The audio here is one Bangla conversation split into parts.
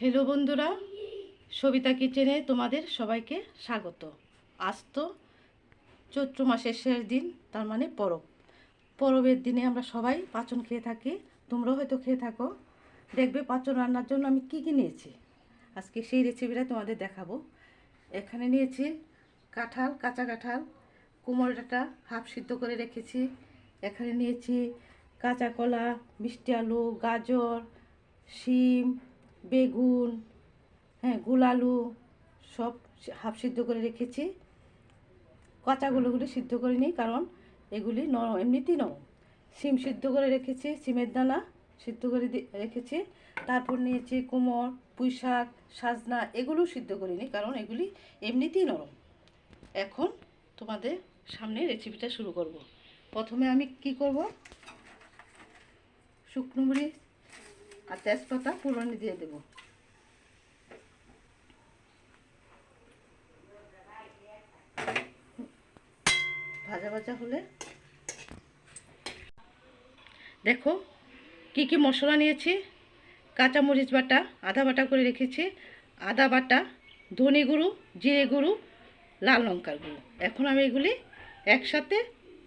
হ্যালো বন্ধুরা, সবিতা কিচেনে তোমাদের সবাইকে স্বাগত। আজ তো চৈত্র মাসের শেষ দিন, তার মানে পরব। পরবের দিনে আমরা সবাই পাচন খেয়ে থাকি, তোমরাও হয়তো খেয়ে থাকো। দেখবে পাচন রান্নার জন্য আমি কি কি নিয়েছি? আজকে সেই রেসিপিটা তোমাদের দেখাবো। এখানে নিয়েছি কাঁঠাল, কাঁচা কাঁঠাল, কুমড়ো হাফ সিদ্ধ করে রেখেছি। এখানে নিয়েছি কাঁচা কলা, মিষ্টি আলু, গাজর, শিম বেগুন হ্যাঁ গুল আলু সব হাফ সিদ্ধ করে রেখেছি। কাঁচাগুলোগুলি সিদ্ধ করে নিই কারণ এগুলি নরম এমনিতেই নরম। সিম সিদ্ধ করে রেখেছি সিমের দানা সিদ্ধ করে রেখেছি। তারপর নিয়েছি কুমড় পুঁই শাক সাজনা এগুলো সিদ্ধ করে নিই কারণ এগুলি এমনিতেই নরম। এখন তোমাদের সামনে রেসিপিটা শুরু করব। প্রথমে আমি কি করব? শুকনো মরিচ আর তেজপাতা পুরনি দিয়ে দেব। ভাজা ভাজা হলে। দেখো কি কি মশলা নিয়েছি। কাঁচা মরিচ বাটা, আদা বাটা করে রেখেছি। আদা বাটা, ধনে গুঁড়ো, জিরে গুঁড়ো, লাল লঙ্কার গুঁড়ো। এখন আমি এগুলি একসাথে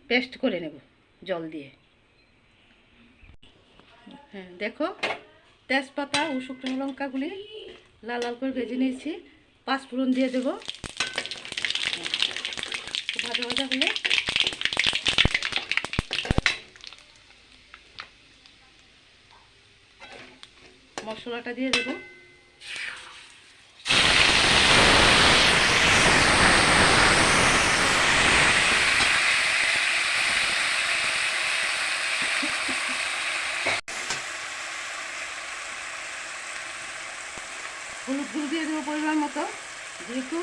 পেস্ট করে নেব জল দিয়ে। হ্যাঁ দেখো, তেজপাতা ও শুকনো লঙ্কাগুলি লাল লাল করে ভেজে নিয়েছি। পাঁচ ফোড়ন দিয়ে দেবো। ভাজা ভাজা হলে। মশলাটা দিয়ে দেবো হলুদ গুঁড়ো দিয়ে দেবো পরিমাণ মতো যেহেতু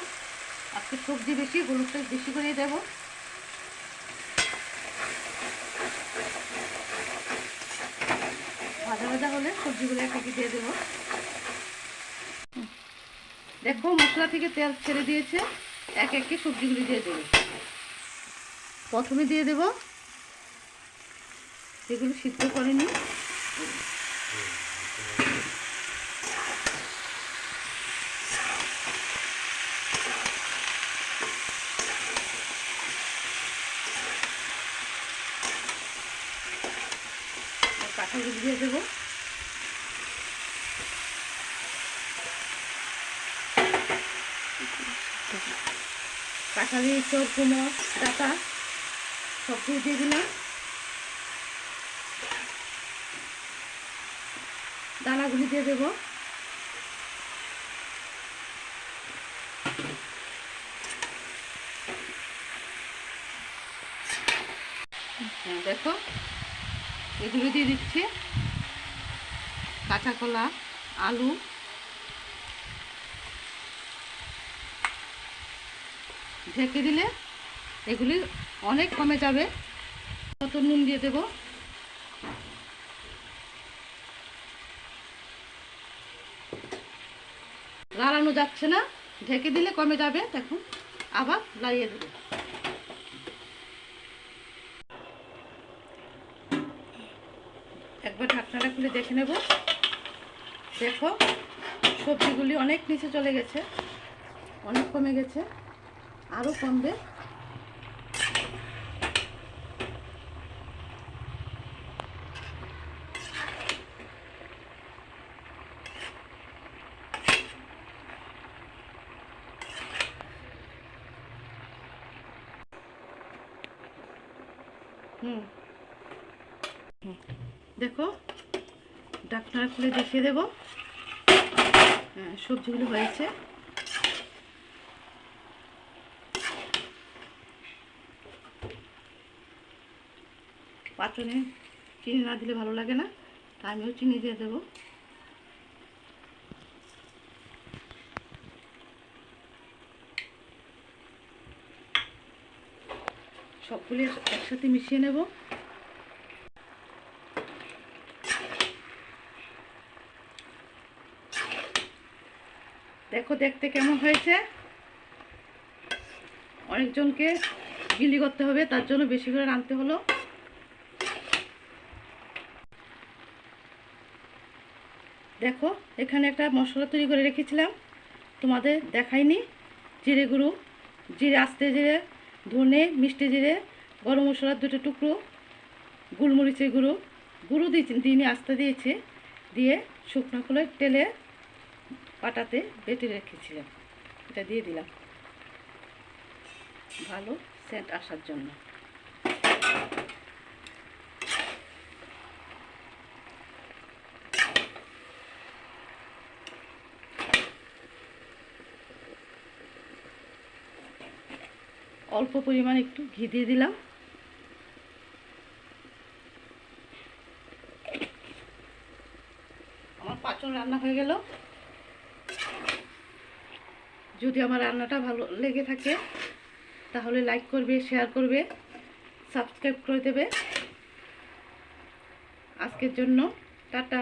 আজকে সবজি বেশি, হলুদটা বেশি করে দেবো। ভাজা ভাজা হলে সবজিগুলো এক একে দিয়ে দেবো। দেখো, মশলা থেকে তেল ছেড়ে দিয়েছে। এক একে সবজিগুলি দিয়ে দেবো। প্রথমে দিয়ে দেবো। এগুলো সিদ্ধ করে কাঁঠালগুলো দিয়ে দেবো। কাঁঠালি চোর কুমড় ডাটা, সব কিছু দিয়ে দিলাম। দানাগুলি দিয়ে দেবো। দেখো এগুলো দিয়ে দিচ্ছি। কাঁচা কলা আলু। ঢেকে দিলে এগুলি অনেক কমে যাবে। কত নুন দিয়ে দেবো। লাড়ানো যাচ্ছে না। ঢেকে দিলে কমে যাবে। দেখুন, আবার লাগিয়ে দেবো। একবার ঢাকনাটা খুলে দেখে নেব। দেখো, সবজিগুলি অনেক নিচে চলে গেছে, অনেক কমে গেছে আরও কমবে। হুম। হুম। দেখো ডাক্তার খুলে দেখিয়ে দেবো। হ্যাঁ সবজিগুলো হয়েছে। পাচনে চিনি না দিলে ভালো লাগে না, তা আমিও চিনি দিয়ে দেবো। সবগুলি একসাথে মিশিয়ে নেব। দেখো দেখতে কেমন হয়েছে? অনেকজনকে বিলি করতে হবে, তার জন্য বেশি করে রাঁধতে হলো। দেখো, এখানে একটা মশলা তৈরি করে রেখেছিলাম। তোমাদের দেখাইনি। জিরে গুঁড়ো, জিরে আস্তে জিরে, ধনে, মিষ্টি জিরে, গরম মশলার দুটো টুকরো, গোলমরিচের গুঁড়ো। গুঁড়ো দিয়েছি, দিনে আস্তে দিয়েছে। দিয়ে শুকনো করে তেলে পাটাতে বেটে রেখেছিলাম। এটা দিয়ে দিলাম। ভালো সেন্ট আসার জন্য। অল্প পরিমাণ একটু ঘি দিয়ে দিলাম। আমার পাচন রান্না হয়ে গেল। যদি আমার রান্নাটা ভালো লেগে থাকে, তাহলে লাইক করবে শেয়ার করবে সাবস্ক্রাইব করে দেবে। আজকের জন্য টাটা।